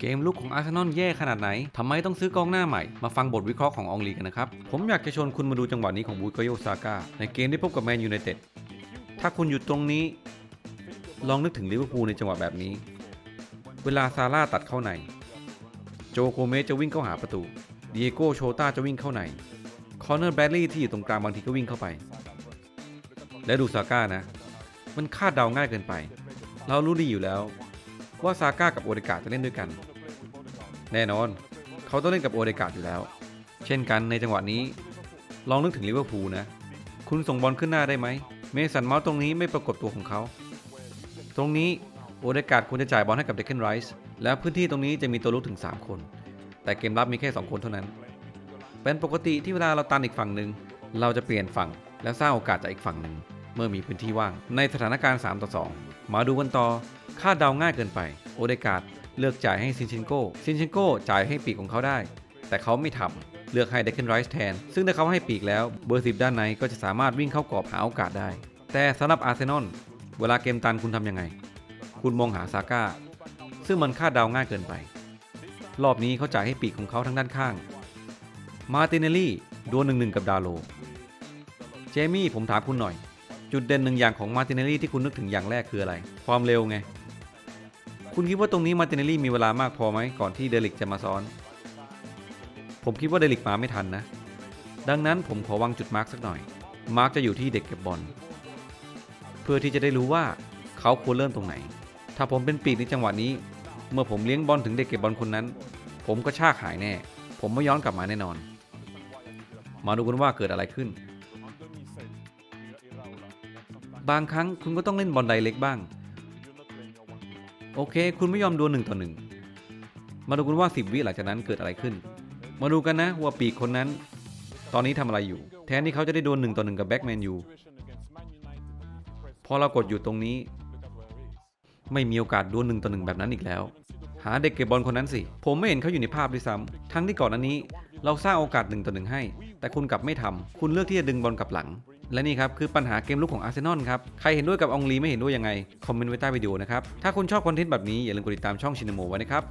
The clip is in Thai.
เกมลุกของอาร์เซนอลแย่ขนาดไหนทำไมต้องซื้อกองหน้าใหม่ มาฟังบทวิเคราะห์ของอองลีกันนะครับ ผมอยากจะชวนคุณมาดูจังหวะนี้ของบูโกโยซาก้าในเกมที่พบกับแมนยูไนเต็ด ถ้าคุณอยู่ตรงนี้ ลองนึกถึงลิเวอร์พูลในจังหวะแบบนี้ เวลาซาร่าตัดเข้าใน โจโกเมสจะวิ่งเข้าหาประตูดิเอโกโชตาจะวิ่งเข้าใน คอนเนอร์แบดลีย์ที่อยู่ตรงกลางบางทีก็วิ่งเข้าไป และดูซาก้านะ มันคาดเดาง่ายเกินไป เรารู้ดีอยู่แล้ว ว่าซาก้ากับโอเดกาจะเล่นด้วยกัน แน่นอน เขาต้องเล่นกับโอเดกาอยู่แล้ว เช่นกันในจังหวะนี้ ลองนึกถึงลิเวอร์พูลนะ คุณส่งบอลขึ้นหน้าได้ไหม เมสันเมาส์ตรงนี้ไม่ปรากฏตัวของเขา ตรงนี้โอเดกาควรจะจ่ายบอลให้กับเดคเคนไรส์และพื้นที่ตรงนี้จะมีตัวลุกถึง 3 คน แต่เกมรับมีแค่ 2 คนเท่านั้น เป็นปกติที่เวลาเราตันอีกฝั่งหนึ่งเราจะเปลี่ยนฝั่งแล้วสร้างโอกาสจากอีกฝั่งหนึ่งเมื่อมีพื้นที่ว่างในสถานการณ์ 3 ต่อ 2 มาดูกันต่อ คาดเดาง่ายเกินไป โอเดกาดเลือกจ่ายให้ซินเชนโกซินเชนโกจ่ายให้ปีกของเขาได้ แต่เขาไม่ทำเลือกให้เดคเคนไรส์แทน ซึ่งถ้าเขาให้ปีกแล้วเบอร์สิบด้านในก็จะสามารถวิ่งเข้ากรอบหาโอกาสได้ แต่สำหรับอาร์เซนอลเวลาเกมตันคุณทำยังไง คุณมองหาซาก้า ซึ่งมันคาดเดาง่ายเกินไป รอบนี้เขาจ่ายให้ปีกของเขาทั้งด้านข้าง มาตินเนลลี่ดวลหนึ่งหนึ่งกับดาโล เจมี่ผมถามคุณหน่อย จุดเด่นหนึ่งอย่างของมาตินเนลลี่ที่คุณนึกถึงอย่างแรกคืออะไร ความเร็วไง คุณคิดว่าตรงนี้มาติเนลลี่มีเวลามากพอไหมก่อนที่เดลิกจะมาซ้อน ผมคิดว่าเดลิกมาไม่ทันนะ ดังนั้นผมขอวางจุดมาร์กสักหน่อย มาร์กจะอยู่ที่เด็กเก็บบอล เพื่อที่จะได้รู้ว่าเขาควรเริ่มตรงไหน ถ้าผมเป็นปีกในจังหวะนี้ เมื่อผมเลี้ยงบอลถึงเด็กเก็บบอลคนนั้น ผมก็ชากหายแน่ ผมไม่ย้อนกลับมาแน่นอน มาดูกันว่าเกิดอะไรขึ้น บางครั้งคุณก็ต้องเล่นบอลไดเล็กบ้าง โอเค คุณไม่ยอมดวลหนึ่งต่อหนึ่งมาดูกันว่า 10 วิหลังจากนั้นเกิดอะไรขึ้น มาดูกันนะว่าปีกคนนั้น ตอนนี้ทำอะไรอยู่ แทนที่เขาจะได้โดวลหนึ่งต่อหนึ่งกับแบ็กแมนยูพอเรากดอยู่ตรงนี้ ไม่มีโอกาสดวลหนึ่งต่อหนึ่งแบบนั้นอีกแล้ว หาเด็กเก็บบอลคนนั้นสิ ผมไม่เห็นเขาอยู่ในภาพด้วยซ้ำทั้งที่ก่อนอันนี้ เราสร้างโอกาสหนึ่งต่อหนึ่งให้ แต่คุณกลับไม่ทำคุณเลือกที่จะดึงบอลกลับหลัง และนี่ครับคือปัญหาเกมลุกของอาร์เซนอลครับ ใครเห็นด้วยกับองลีไม่เห็นด้วยยังไง คอมเมนต์ไว้ใต้วิดีโอนะครับ ถ้าคุณชอบคอนเทนต์แบบนี้อย่าลืมกดติดตามช่องชินโมไว้นะครับ